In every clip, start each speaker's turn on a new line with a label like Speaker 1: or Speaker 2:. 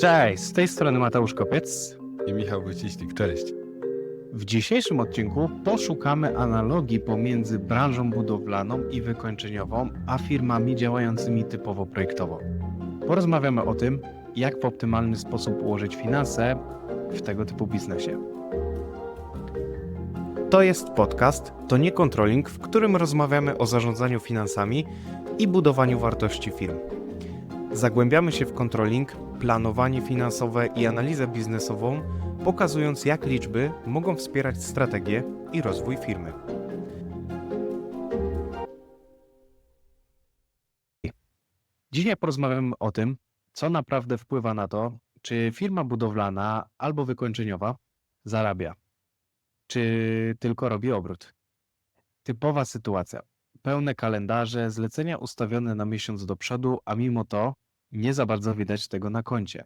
Speaker 1: Cześć, z tej strony Mateusz Kopiec.
Speaker 2: I Michał Wyciślik, cześć.
Speaker 1: W dzisiejszym odcinku poszukamy analogii pomiędzy branżą budowlaną i wykończeniową, a firmami działającymi typowo projektowo. Porozmawiamy o tym, jak w optymalny sposób ułożyć finanse w tego typu biznesie. To jest podcast, to nie controlling, w którym rozmawiamy o zarządzaniu finansami i budowaniu wartości firm. Zagłębiamy się w controlling, planowanie finansowe i analizę biznesową, pokazując jak liczby mogą wspierać strategię i rozwój firmy. Dzisiaj porozmawiamy o tym, co naprawdę wpływa na to, czy firma budowlana albo wykończeniowa zarabia, czy tylko robi obrót. Typowa sytuacja. Pełne kalendarze, zlecenia ustawione na miesiąc do przodu, a mimo to nie za bardzo widać tego na koncie.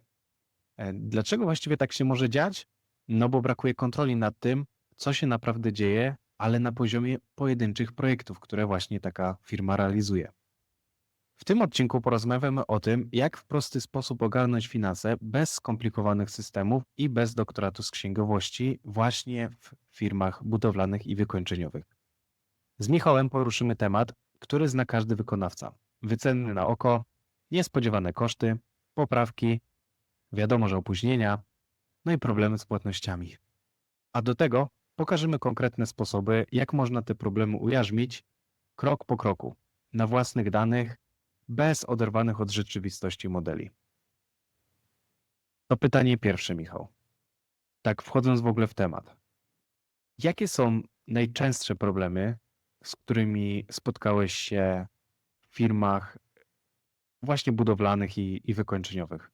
Speaker 1: E, Dlaczego właściwie tak się może dziać? No bo brakuje kontroli nad tym, co się naprawdę dzieje, ale na poziomie pojedynczych projektów, które właśnie taka firma realizuje. W tym odcinku porozmawiamy o tym, jak w prosty sposób ogarnąć finanse bez skomplikowanych systemów i bez doktoratu z księgowości właśnie w firmach budowlanych i wykończeniowych. Z Michałem poruszymy temat, który zna każdy wykonawca. Wyceny na oko, niespodziewane koszty, poprawki, wiadomo, że opóźnienia, no i problemy z płatnościami. A do tego pokażemy konkretne sposoby, jak można te problemy ujarzmić krok po kroku, na własnych danych, bez oderwanych od rzeczywistości modeli. To pytanie pierwsze, Michał. Tak, wchodząc w ogóle w temat. Jakie są najczęstsze problemy, z którymi spotkałeś się w firmach właśnie budowlanych i, i wykończeniowych?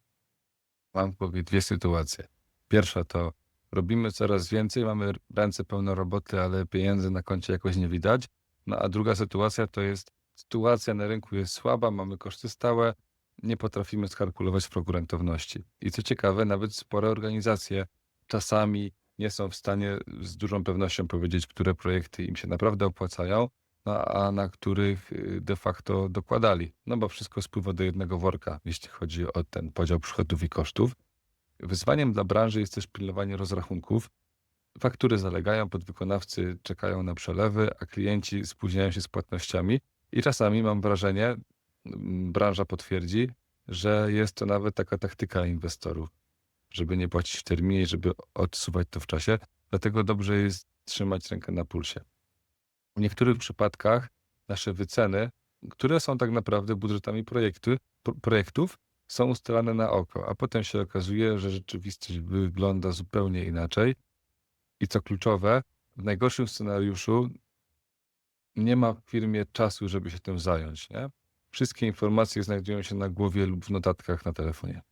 Speaker 2: Mam w głowie dwie sytuacje. Pierwsza to robimy coraz więcej, mamy ręce pełne roboty, ale pieniędzy na koncie jakoś nie widać. No a druga sytuacja to jest sytuacja na rynku jest słaba, mamy koszty stałe, nie potrafimy skalkulować progu rentowności. I co ciekawe, nawet spore organizacje czasami nie są w stanie z dużą pewnością powiedzieć, które projekty im się naprawdę opłacają, a na których y, de facto dokładali. No bo wszystko spływa do jednego worka, jeśli chodzi o ten podział przychodów i kosztów. Wyzwaniem dla branży jest też pilnowanie rozrachunków. Faktury zalegają, podwykonawcy czekają na przelewy, a klienci spóźniają się z płatnościami. I czasami mam wrażenie, branża potwierdzi, że jest to nawet taka taktyka inwestorów, żeby nie płacić w terminie, żeby odsuwać to w czasie. Dlatego dobrze jest trzymać rękę na pulsie. W niektórych przypadkach nasze wyceny, które są tak naprawdę budżetami projektów, są ustalane na oko, a potem się okazuje, że rzeczywistość wygląda zupełnie inaczej. I co kluczowe, w najgorszym scenariuszu nie ma w firmie czasu, żeby się tym zająć. Nie? Wszystkie informacje znajdują się na głowie lub w notatkach na telefonie.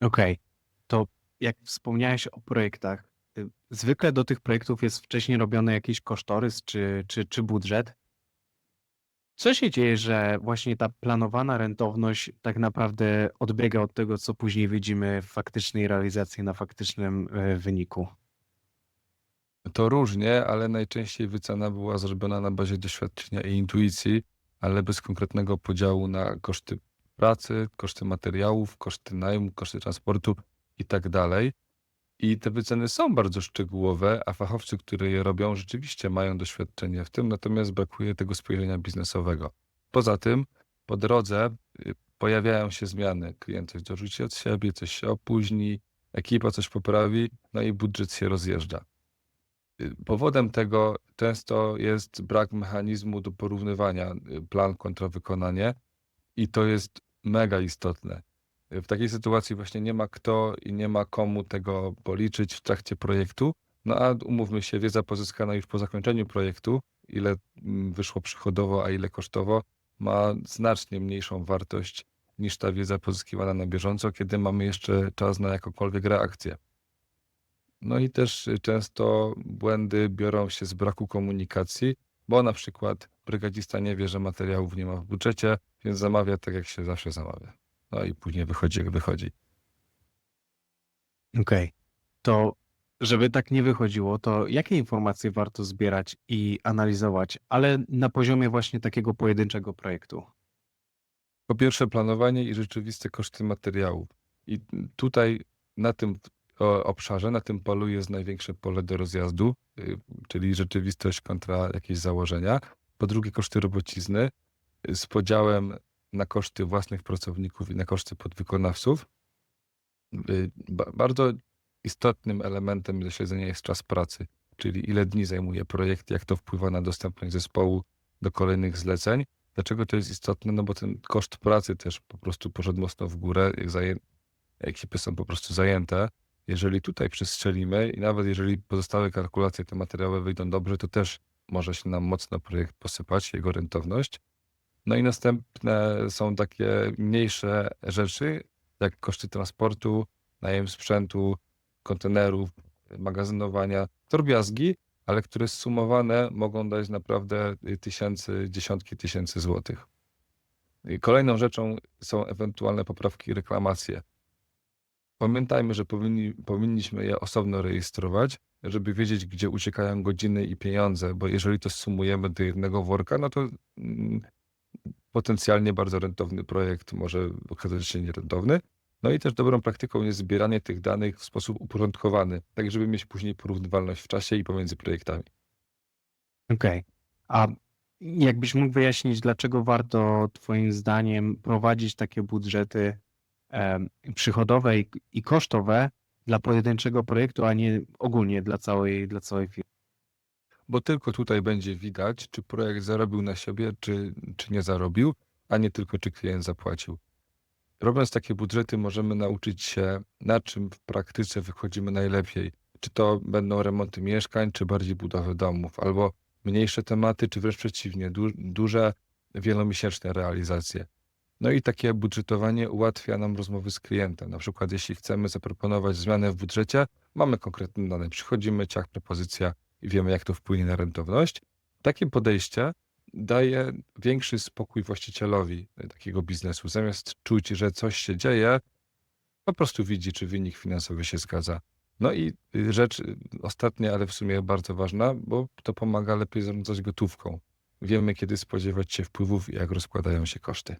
Speaker 1: Okej, to jak wspomniałeś o projektach, zwykle do tych projektów jest wcześniej robiony jakiś kosztorys czy, czy, czy budżet. Co się dzieje, że właśnie ta planowana rentowność tak naprawdę odbiega od tego, co później widzimy w faktycznej realizacji na faktycznym e, wyniku?
Speaker 2: To różnie, ale najczęściej wycena była zrobiona na bazie doświadczenia i intuicji, ale bez konkretnego podziału na koszty pracy, koszty materiałów, koszty najmu, koszty transportu i tak dalej. I te wyceny są bardzo szczegółowe, a fachowcy, którzy je robią, rzeczywiście mają doświadczenie w tym, natomiast brakuje tego spojrzenia biznesowego. Poza tym, po drodze y, pojawiają się zmiany. Klient coś dorzuci od siebie, coś się opóźni, ekipa coś poprawi, no i budżet się rozjeżdża. Y, Powodem tego często jest brak mechanizmu do porównywania y, plan kontra wykonanie i to jest mega istotne. W takiej sytuacji właśnie nie ma kto i nie ma komu tego policzyć w trakcie projektu. No a umówmy się, wiedza pozyskana już po zakończeniu projektu, ile mm, wyszło przychodowo, a ile kosztowo, ma znacznie mniejszą wartość niż ta wiedza pozyskiwana na bieżąco, kiedy mamy jeszcze czas na jakąkolwiek reakcję. No i też często błędy biorą się z braku komunikacji, bo na przykład brygadzista nie wie, że materiałów nie ma w budżecie, więc zamawia tak, jak się zawsze zamawia. No i później wychodzi, jak wychodzi.
Speaker 1: Okej, to żeby tak nie wychodziło, to jakie informacje warto zbierać i analizować, ale na poziomie właśnie takiego pojedynczego projektu?
Speaker 2: Po pierwsze, planowanie i rzeczywiste koszty materiałów. I tutaj na tym o, obszarze, na tym polu jest największe pole do rozjazdu, y, czyli rzeczywistość kontra jakieś założenia. Po drugie, koszty robocizny y, z podziałem na koszty własnych pracowników i na koszty podwykonawców. Y, ba- Bardzo istotnym elementem do śledzenia jest czas pracy, czyli ile dni zajmuje projekt, jak to wpływa na dostępność zespołu do kolejnych zleceń. Dlaczego to jest istotne? No bo ten koszt pracy też po prostu poszedł mocno w górę, jak ekipy są po prostu zajęte. Jeżeli tutaj przestrzelimy i nawet jeżeli pozostałe kalkulacje te materiały wyjdą dobrze, to też może się nam mocno projekt posypać, jego rentowność. No i następne są takie mniejsze rzeczy, jak koszty transportu, najem sprzętu, kontenerów, magazynowania, drobiazgi, ale które zsumowane mogą dać naprawdę tysięcy, dziesiątki tysięcy złotych. Kolejną rzeczą są ewentualne poprawki i reklamacje. Pamiętajmy, że powinni, powinniśmy je osobno rejestrować, żeby wiedzieć, gdzie uciekają godziny i pieniądze, bo jeżeli to sumujemy do jednego worka, no to mm, potencjalnie bardzo rentowny projekt może okazać się nierentowny. No i też dobrą praktyką jest zbieranie tych danych w sposób uporządkowany, tak żeby mieć później porównywalność w czasie i pomiędzy projektami.
Speaker 1: Okej. A jakbyś mógł wyjaśnić, dlaczego warto Twoim zdaniem prowadzić takie budżety przychodowe i, i kosztowe dla pojedynczego projektu, a nie ogólnie dla całej, dla całej firmy?
Speaker 2: Bo tylko tutaj będzie widać, czy projekt zarobił na siebie, czy, czy nie zarobił, a nie tylko, czy klient zapłacił. Robiąc takie budżety, możemy nauczyć się, na czym w praktyce wychodzimy najlepiej. Czy to będą remonty mieszkań, czy bardziej budowy domów, albo mniejsze tematy, czy wręcz przeciwnie, du duże, wielomiesięczne realizacje. No i takie budżetowanie ułatwia nam rozmowy z klientem. Na przykład, jeśli chcemy zaproponować zmianę w budżecie, mamy konkretne dane, przychodzimy, ciach, propozycja i wiemy, jak to wpłynie na rentowność. Takie podejście daje większy spokój właścicielowi takiego biznesu. Zamiast czuć, że coś się dzieje, po prostu widzi, czy wynik finansowy się zgadza. No i y, rzecz y, ostatnia, ale w sumie bardzo ważna, bo to pomaga lepiej zarządzać gotówką. Wiemy, kiedy spodziewać się wpływów i jak rozkładają się koszty.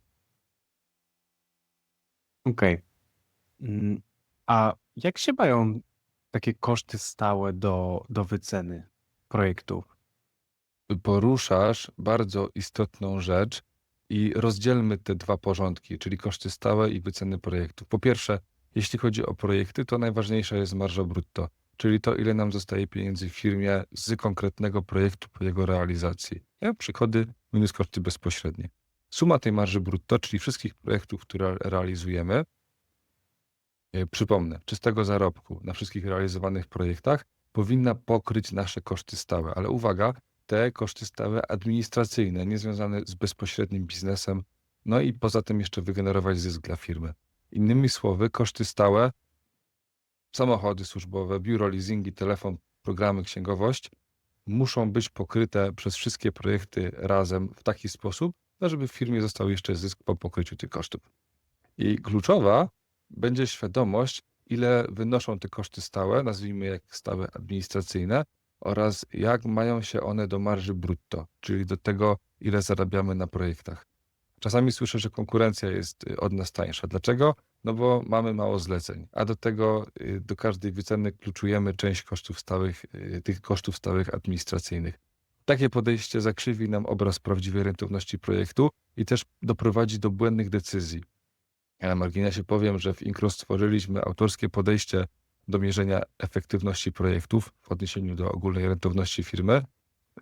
Speaker 1: Okej. Mm, A jak się mają takie koszty stałe do, do wyceny projektów?
Speaker 2: poruszasz bardzo istotną rzecz i rozdzielmy te dwa porządki, czyli koszty stałe i wyceny projektów. Po pierwsze, jeśli chodzi o projekty, to najważniejsza jest marża brutto, czyli to, ile nam zostaje pieniędzy w firmie z konkretnego projektu po jego realizacji. Nie? Przychody minus koszty bezpośrednie. Suma tej marży brutto, czyli wszystkich projektów, które realizujemy, e, przypomnę, czystego zarobku na wszystkich realizowanych projektach powinna pokryć nasze koszty stałe. Ale uwaga, te koszty stałe administracyjne, niezwiązane z bezpośrednim biznesem, no i poza tym jeszcze wygenerować zysk dla firmy. Innymi słowy, koszty stałe, samochody służbowe, biuro leasingi, telefon, programy, księgowość muszą być pokryte przez wszystkie projekty razem w taki sposób, no żeby w firmie został jeszcze zysk po pokryciu tych kosztów. I kluczowa będzie świadomość, ile wynoszą te koszty stałe, nazwijmy je stałe administracyjne, oraz jak mają się one do marży brutto, czyli do tego, ile zarabiamy na projektach. Czasami słyszę, że konkurencja jest y, od nas tańsza. Dlaczego? No bo mamy mało zleceń, a do tego y, do każdej wyceny kluczujemy część kosztów stałych, y, tych kosztów stałych administracyjnych. Takie podejście zakrzywi nam obraz prawdziwej rentowności projektu i też doprowadzi do błędnych decyzji. Na marginesie powiem, że w Inkro stworzyliśmy autorskie podejście do mierzenia efektywności projektów w odniesieniu do ogólnej rentowności firmy,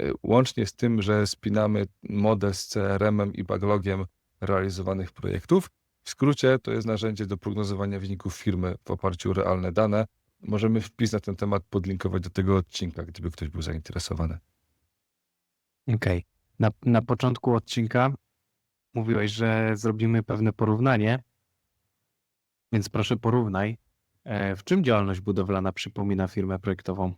Speaker 2: y, łącznie z tym, że spinamy model z CRM-em i backlogiem realizowanych projektów. W skrócie to jest narzędzie do prognozowania wyników firmy w oparciu o realne dane. Możemy wpis na ten temat podlinkować do tego odcinka, gdyby ktoś był zainteresowany.
Speaker 1: Okej. Na, na początku odcinka mówiłeś, że zrobimy pewne porównanie, więc proszę porównaj, e, w czym działalność budowlana przypomina firmę projektową?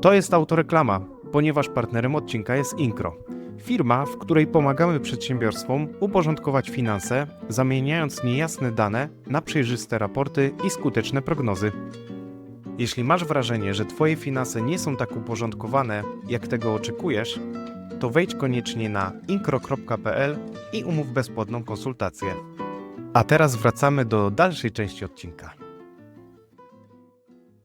Speaker 3: To jest autoreklama, ponieważ partnerem odcinka jest Inkro. Firma, w której pomagamy przedsiębiorstwom uporządkować finanse, zamieniając niejasne dane na przejrzyste raporty i skuteczne prognozy. Jeśli masz wrażenie, że Twoje finanse nie są tak uporządkowane, jak tego oczekujesz, to wejdź koniecznie na inkro.pl i umów bezpłatną konsultację. A teraz wracamy do dalszej części odcinka.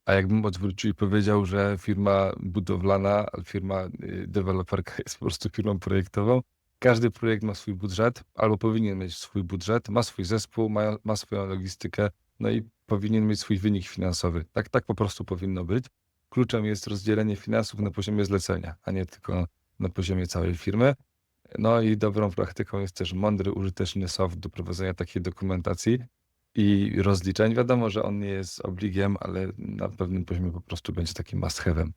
Speaker 2: A jakbym odwrócił i powiedział, że firma budowlana, firma y, deweloperka jest po prostu firmą projektową, każdy projekt ma swój budżet, albo powinien mieć swój budżet, ma swój zespół, ma, ma swoją logistykę, no i powinien mieć swój wynik finansowy. Tak, tak po prostu powinno być. Kluczem jest rozdzielenie finansów na poziomie zlecenia, a nie tylko na poziomie całej firmy. No i dobrą praktyką jest też mądry, użyteczny soft do prowadzenia takiej dokumentacji i rozliczeń. Wiadomo, że on nie jest obligiem, ale na pewnym poziomie po prostu będzie takim must have'em.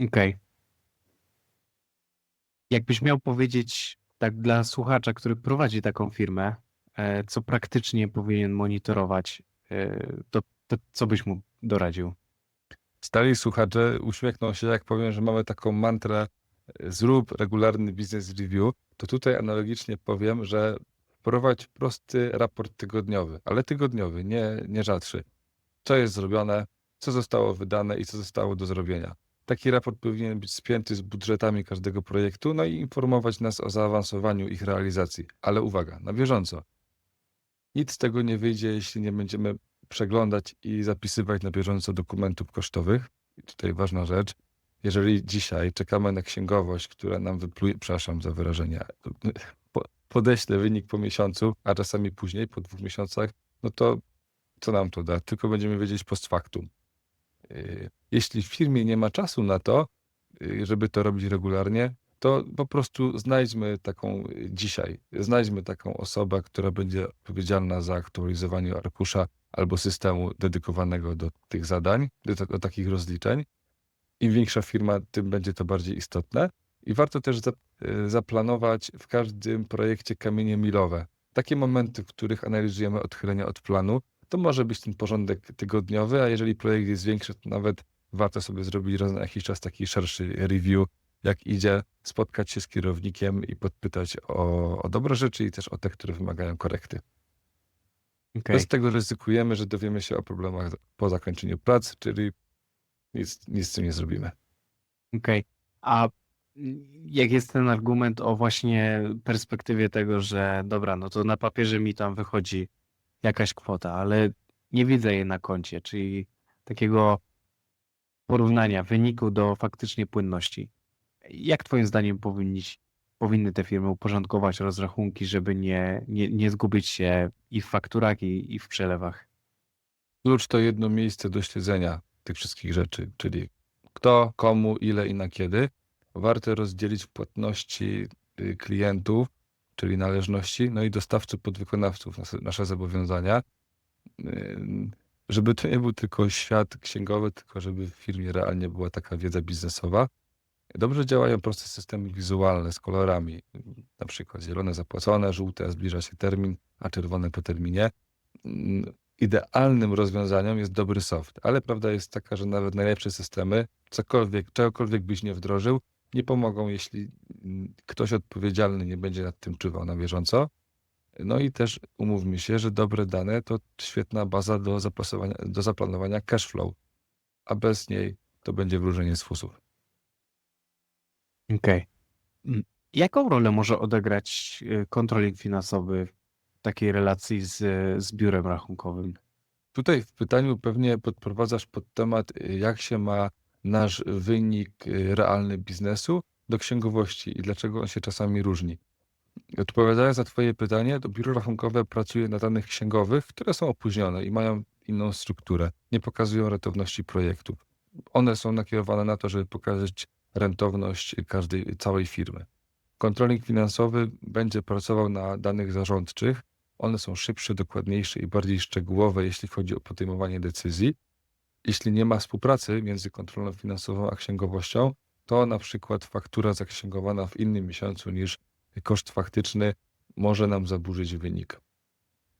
Speaker 1: Okej. Jakbyś miał powiedzieć tak dla słuchacza, który prowadzi taką firmę, e, co praktycznie powinien monitorować, e, to, to co byś mu doradził?
Speaker 2: Stali słuchacze uśmiechną się, jak powiem, że mamy taką mantrę zrób regularny business review, to tutaj analogicznie powiem, że prowadź prosty raport tygodniowy, ale tygodniowy, nie, nie rzadszy. Co jest zrobione, co zostało wydane i co zostało do zrobienia. Taki raport powinien być spięty z budżetami każdego projektu, no i informować nas o zaawansowaniu ich realizacji. Ale uwaga, na bieżąco. Nic z tego nie wyjdzie, jeśli nie będziemy przeglądać i zapisywać na bieżąco dokumentów kosztowych. I tutaj ważna rzecz. Jeżeli dzisiaj czekamy na księgowość, która nam wypluje, przepraszam za wyrażenie, po- podeślę wynik po miesiącu, a czasami później, po dwóch miesiącach, no to co nam to da? Tylko będziemy wiedzieć post factum. Yy, Jeśli w firmie nie ma czasu na to, yy, żeby to robić regularnie, to po prostu znajdźmy taką yy, dzisiaj, znajdźmy taką osobę, która będzie odpowiedzialna za aktualizowanie arkusza albo systemu dedykowanego do tych zadań, do, do takich rozliczeń. Im większa firma, tym będzie to bardziej istotne. I warto też za, y, zaplanować w każdym projekcie kamienie milowe. Takie momenty, w których analizujemy odchylenia od planu, to może być ten porządek tygodniowy, a jeżeli projekt jest większy, to nawet warto sobie zrobić raz na jakiś czas taki szerszy review, jak idzie, spotkać się z kierownikiem i podpytać o, o dobre rzeczy i też o te, które wymagają korekty.
Speaker 1: Okej.
Speaker 2: Bez tego ryzykujemy, że dowiemy się o problemach po zakończeniu prac, czyli nic, nic z tym nie zrobimy.
Speaker 1: Okej. A mm, jak jest ten argument o właśnie perspektywie tego, że dobra, no to na papierze mi tam wychodzi jakaś kwota, ale nie widzę jej na koncie, czyli takiego porównania wyniku do faktycznie płynności. Jak twoim zdaniem powinni, powinny te firmy uporządkować rozrachunki, żeby nie, nie, nie zgubić się i w fakturach, i, i w przelewach?
Speaker 2: Klucz to jedno miejsce do śledzenia tych wszystkich rzeczy, czyli kto, komu, ile i na kiedy. Warto rozdzielić płatności y, klientów, czyli należności, no i dostawców podwykonawców, nasze, zobowiązania, Ym, żeby to nie był tylko świat księgowy, tylko żeby w firmie realnie była taka wiedza biznesowa. Dobrze działają proste systemy wizualne z kolorami, na przykład zielone zapłacone, żółte zbliża się termin, a czerwone po terminie. Ym, Idealnym rozwiązaniem jest dobry soft, ale prawda jest taka, że nawet najlepsze systemy, cokolwiek, czegokolwiek byś nie wdrożył, nie pomogą, jeśli mm, ktoś odpowiedzialny nie będzie nad tym czuwał na bieżąco. No i też umówmy się, że dobre dane to świetna baza do, zapasowania, do zaplanowania cash flow, a bez niej to będzie wróżenie z fusów.
Speaker 1: Okej. Mm, Jaką rolę może odegrać y, kontroling finansowy w takiej relacji z, z biurem rachunkowym?
Speaker 2: Tutaj w pytaniu pewnie podprowadzasz pod temat, y, jak się ma nasz wynik y, realny biznesu do księgowości i dlaczego on się czasami różni. Odpowiadając na Twoje pytanie, to biuro rachunkowe pracuje na danych księgowych, które są opóźnione i mają inną strukturę. Nie pokazują rentowności projektów. One są nakierowane na to, żeby pokazać rentowność każdej, całej firmy. Kontroling finansowy będzie pracował na danych zarządczych. One są szybsze, dokładniejsze i bardziej szczegółowe, jeśli chodzi o podejmowanie decyzji. Jeśli nie ma współpracy między kontrolą finansową a księgowością, to na przykład faktura zaksięgowana w innym miesiącu niż koszt faktyczny może nam zaburzyć wynik.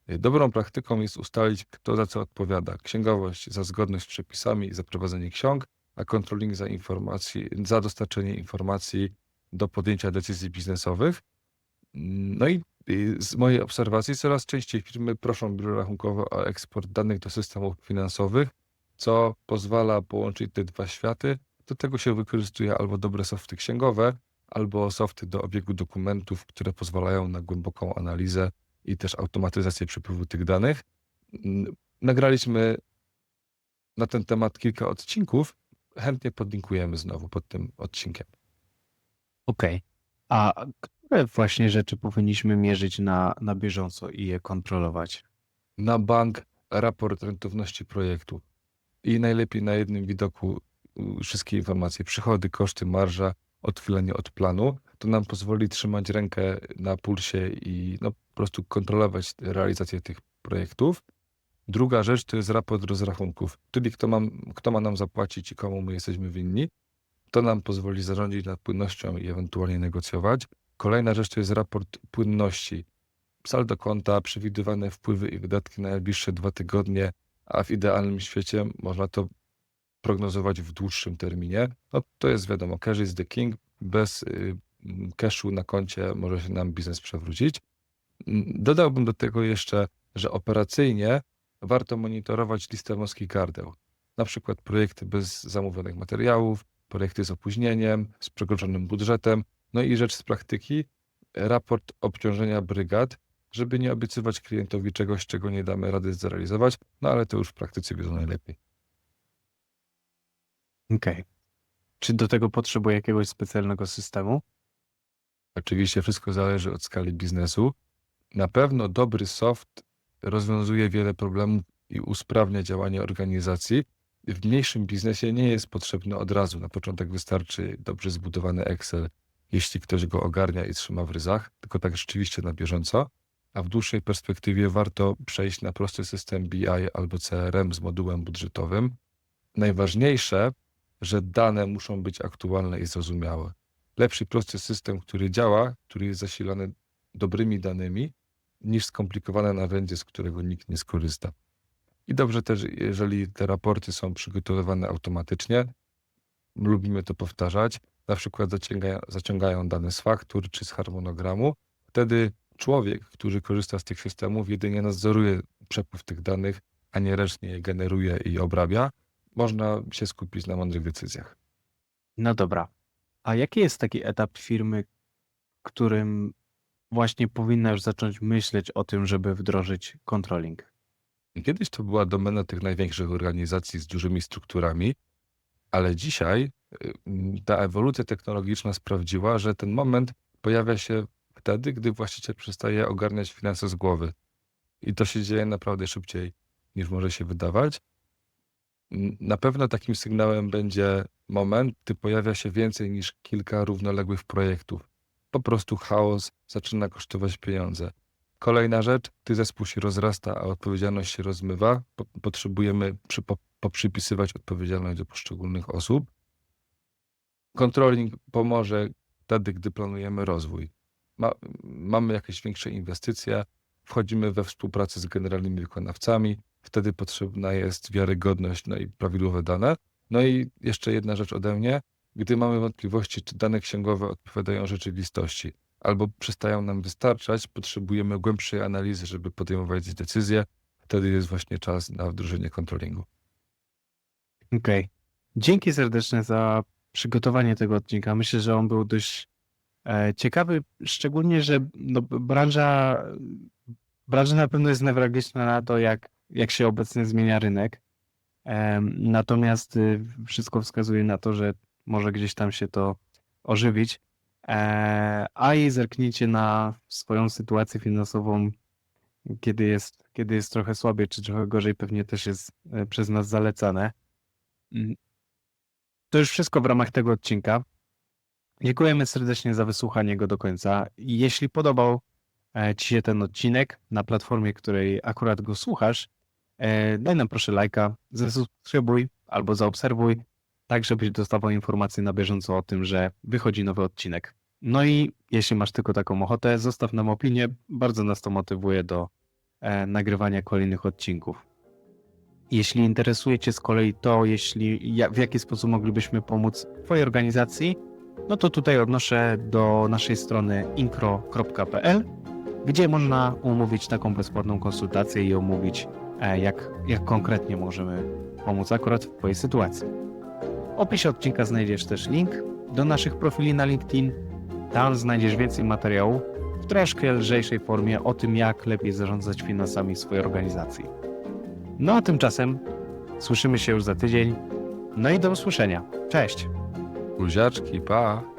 Speaker 2: Dobrą praktyką jest ustalić, kto za co odpowiada. Księgowość za zgodność z przepisami i za prowadzenie ksiąg, a controlling za, informacji, za dostarczenie informacji do podjęcia decyzji biznesowych. No i z mojej obserwacji coraz częściej firmy proszą biuro rachunkowe o eksport danych do systemów finansowych, co pozwala połączyć te dwa światy. Do tego się wykorzystuje albo dobre softy księgowe, albo softy do obiegu dokumentów, które pozwalają na głęboką analizę i też automatyzację przepływu tych danych. Mm, Nagraliśmy na ten temat kilka odcinków. Chętnie podlinkujemy znowu pod tym odcinkiem.
Speaker 1: Okej. A które właśnie rzeczy powinniśmy mierzyć na, na bieżąco i je kontrolować?
Speaker 2: Na bank raport rentowności projektu i najlepiej na jednym widoku wszystkie informacje, przychody, koszty, marża, odchylenie od planu. To nam pozwoli trzymać rękę na pulsie i no, po prostu kontrolować realizację tych projektów. Druga rzecz to jest raport rozrachunków, czyli kto, mam, kto ma nam zapłacić i komu my jesteśmy winni. To nam pozwoli zarządzić nad płynnością i ewentualnie negocjować. Kolejna rzecz to jest raport płynności. Saldo konta, przewidywane wpływy i wydatki na najbliższe dwa tygodnie, a w idealnym świecie można to prognozować w dłuższym terminie. No to jest wiadomo, cash is the king. Bez y, cashu na koncie może się nam biznes przewrócić. Dodałbym do tego jeszcze, że operacyjnie warto monitorować listę wąskich gardeł. Na przykład projekty bez zamówionych materiałów, projekty z opóźnieniem, z przekroczonym budżetem. No i rzecz z praktyki, raport obciążenia brygad, żeby nie obiecywać klientowi czegoś, czego nie damy rady zrealizować, no ale to już w praktyce wiedzą najlepiej.
Speaker 1: Okej. Czy do tego potrzebuję jakiegoś specjalnego systemu?
Speaker 2: Oczywiście wszystko zależy od skali biznesu. Na pewno dobry soft rozwiązuje wiele problemów i usprawnia działanie organizacji. W mniejszym biznesie nie jest potrzebny od razu. Na początek wystarczy dobrze zbudowany Excel, jeśli ktoś go ogarnia i trzyma w ryzach, tylko tak rzeczywiście na bieżąco. A w dłuższej perspektywie warto przejść na prosty system BI albo CRM z modułem budżetowym. Najważniejsze, że dane muszą być aktualne i zrozumiałe. Lepszy, prosty system, który działa, który jest zasilany dobrymi danymi, niż skomplikowane narzędzie, z którego nikt nie skorzysta. I dobrze też, jeżeli te raporty są przygotowywane automatycznie, lubimy to powtarzać, na przykład zaciągają, zaciągają dane z faktur czy z harmonogramu, wtedy człowiek, który korzysta z tych systemów, jedynie nadzoruje przepływ tych danych, a nie ręcznie je generuje i obrabia. Można się skupić na mądrych decyzjach.
Speaker 1: No dobra. A jaki jest taki etap firmy, którym właśnie powinna już zacząć myśleć o tym, żeby wdrożyć controlling?
Speaker 2: Kiedyś to była domena tych największych organizacji z dużymi strukturami, ale dzisiaj y, ta ewolucja technologiczna sprawdziła, że ten moment pojawia się wtedy, gdy właściciel przestaje ogarniać finanse z głowy. I to się dzieje naprawdę szybciej niż może się wydawać. Na pewno takim sygnałem będzie moment, gdy pojawia się więcej niż kilka równoległych projektów. Po prostu chaos zaczyna kosztować pieniądze. Kolejna rzecz, gdy zespół się rozrasta, a odpowiedzialność się rozmywa, po, potrzebujemy przy, po, poprzypisywać odpowiedzialność do poszczególnych osób. Controlling pomoże wtedy, gdy planujemy rozwój. Ma, mamy jakieś większe inwestycje, wchodzimy we współpracę z generalnymi wykonawcami, wtedy potrzebna jest wiarygodność no i prawidłowe dane. No i jeszcze jedna rzecz ode mnie. Gdy mamy wątpliwości, czy dane księgowe odpowiadają rzeczywistości, albo przestają nam wystarczać, potrzebujemy głębszej analizy, żeby podejmować decyzje. Wtedy jest właśnie czas na wdrożenie controllingu.
Speaker 1: Okej. Dzięki serdeczne za przygotowanie tego odcinka. Myślę, że on był dość e, ciekawy, szczególnie, że no, branża, branża na pewno jest newralgiczna na to, jak, jak się obecnie zmienia rynek. Em, natomiast y, wszystko wskazuje na to, że może gdzieś tam się to ożywić. E, a i zerknijcie na swoją sytuację finansową, kiedy jest, kiedy jest trochę słabiej, czy trochę gorzej, pewnie też jest e, przez nas zalecane. Mm. To już wszystko w ramach tego odcinka. Dziękujemy serdecznie za wysłuchanie go do końca. Jeśli podobał e, Ci się ten odcinek na platformie, której akurat go słuchasz, daj nam proszę lajka, zasubskrybuj albo zaobserwuj, tak żebyś dostawał informacje na bieżąco o tym, że wychodzi nowy odcinek. No i jeśli masz tylko taką ochotę, zostaw nam opinię. Bardzo nas to motywuje do e, nagrywania kolejnych odcinków. Jeśli interesuje Cię z kolei to, jeśli w jaki sposób moglibyśmy pomóc Twojej organizacji, no to tutaj odnoszę do naszej strony inkro.pl, gdzie można umówić taką bezpłatną konsultację i omówić, e, jak, jak konkretnie możemy pomóc akurat w Twojej sytuacji. Opisie odcinka znajdziesz też link do naszych profili na LinkedIn Tam znajdziesz więcej materiału w troszkę lżejszej formie o tym, jak lepiej zarządzać finansami swojej organizacji. No a tymczasem słyszymy się już za tydzień. No i do usłyszenia. Cześć!
Speaker 2: Buziaczki, pa!